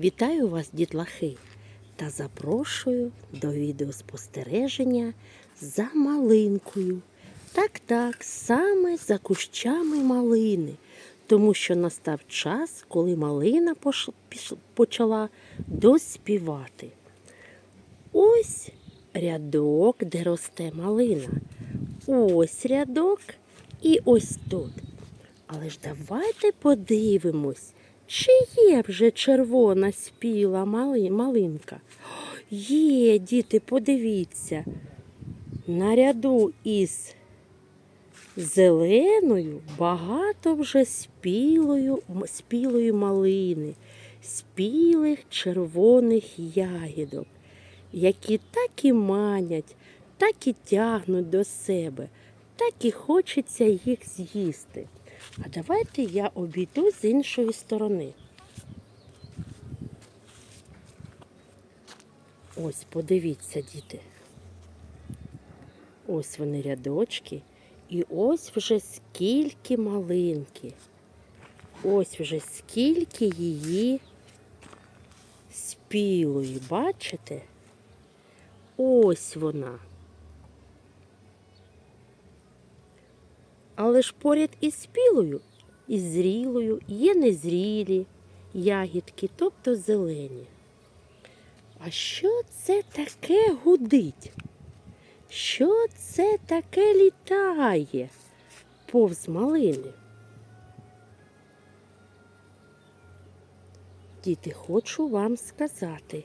Вітаю вас, дітлахи, та запрошую до відеоспостереження за малинкою. Так, так, саме за кущами малини, тому що настав час, коли малина почала доспівати. Ось рядок, де росте малина. Ось рядок і ось тут. Але ж давайте подивимось, чи є вже червона спіла мали, малинка. Є, діти, подивіться. На ряду із зеленою багато вже спілою, спілої малини, спілих червоних ягідок, які так і манять, так і тягнуть до себе, так і хочеться їх з'їсти. А давайте я обійду з іншої сторони. Ось, подивіться, діти. Ось вони рядочки. І ось вже скільки малинки. Ось вже скільки її спілої, бачите? Ось вона. Але ж поряд із спілою, із зрілою є незрілі ягідки, тобто зелені. А що це таке гудить? Що це таке літає повз малини? Діти, хочу вам сказати,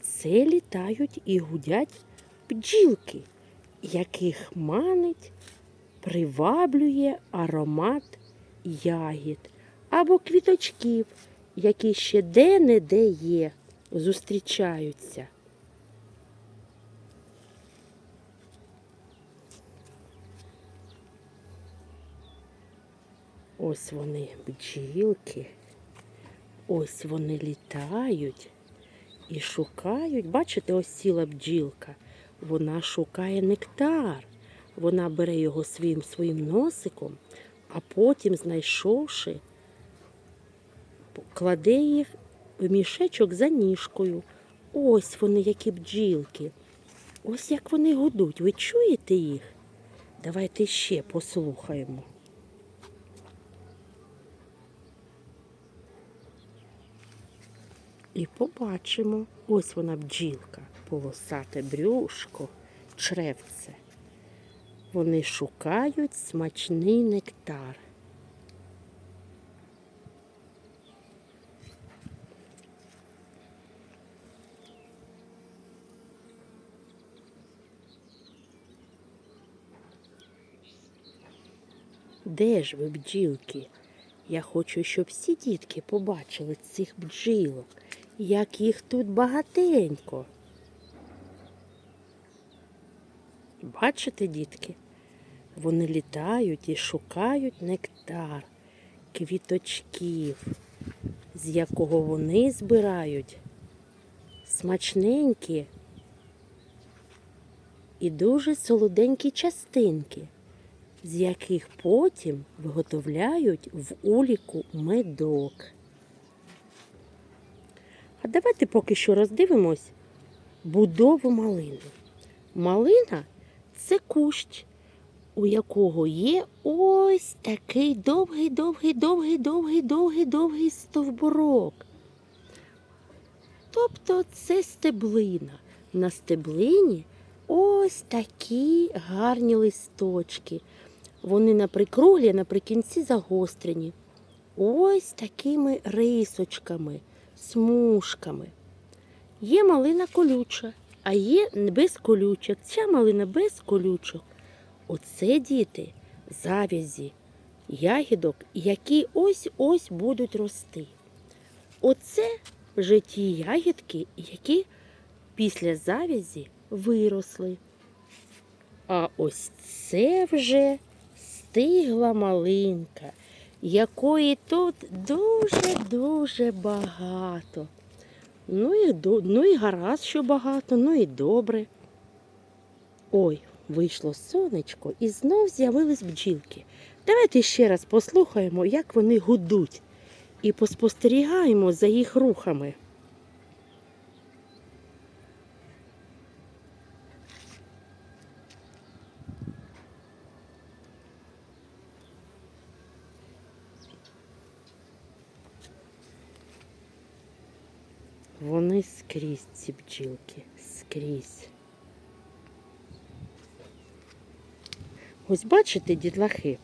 це літають і гудять бджілки, яких манить приваблює аромат ягід або квіточків, які ще де-не-де є, зустрічаються. Ось вони бджілки, ось вони літають і шукають. Бачите, ось ціла бджілка. Вона шукає нектар. Вона бере його своїм своїм носиком, а потім, знайшовши, кладе їх в мішечок за ніжкою. Ось вони, які бджілки. Ось як вони гудуть. Ви чуєте їх? Давайте ще послухаємо. І побачимо, ось вона бджілка, полосате брюшко, чревце. Вони шукають смачний нектар. Де ж ви, бджілки? Я хочу, щоб всі дітки побачили цих бджілок, як їх тут багатенько. Бачите, дітки? Вони літають і шукають нектар, квіточків, з якого вони збирають смачненькі і дуже солоденькі частинки, з яких потім виготовляють в уліку медок. А давайте поки що роздивимось будову малини. Малина це кущ, у якого є ось такий довгий, довгий, довгий, довгий, довгий, довгий стовбурок. Тобто це стеблина. На стеблині ось такі гарні листочки. Вони наприкруглі, наприкінці загострені. Ось такими рисочками, смужками. Є малина колюча, а є без колючок. Ця малина без колючок. Оце діти завязі ягідок, які ось-ось будуть рости. Оце вже ті ягідки, які після завязі виросли. А ось це вже стигла малинка, якої тут дуже-дуже багато. Ну і, ну і гаразд, що багато, ну і добре. Ой, вийшло сонечко і знов з'явились бджілки. Давайте ще раз послухаємо, як вони гудуть, і поспостерігаємо за їх рухами. Вони скрізь ці бджілки, скрізь. Ось бачите, дітлахи,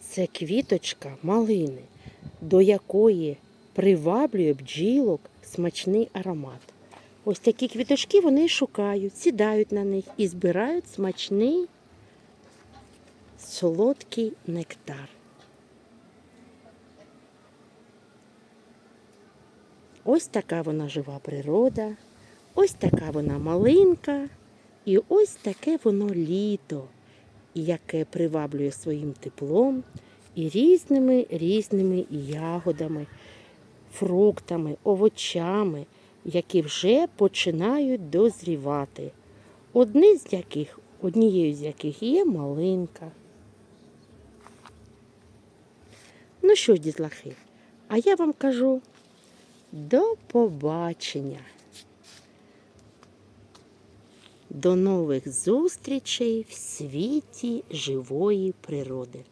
це квіточка малини, до якої приваблює бджілок смачний аромат. Ось такі квіточки вони шукають, сідають на них і збирають смачний солодкий нектар. Ось така вона жива природа, ось така вона малинка, і ось таке воно літо, яке приваблює своїм теплом і різними різними ягодами, фруктами, овочами, які вже починають дозрівати. Одні з яких, однією з яких є малинка. Ну що дітлахи, а я вам кажу до побачення. До нових зустрічей в світі живої природи.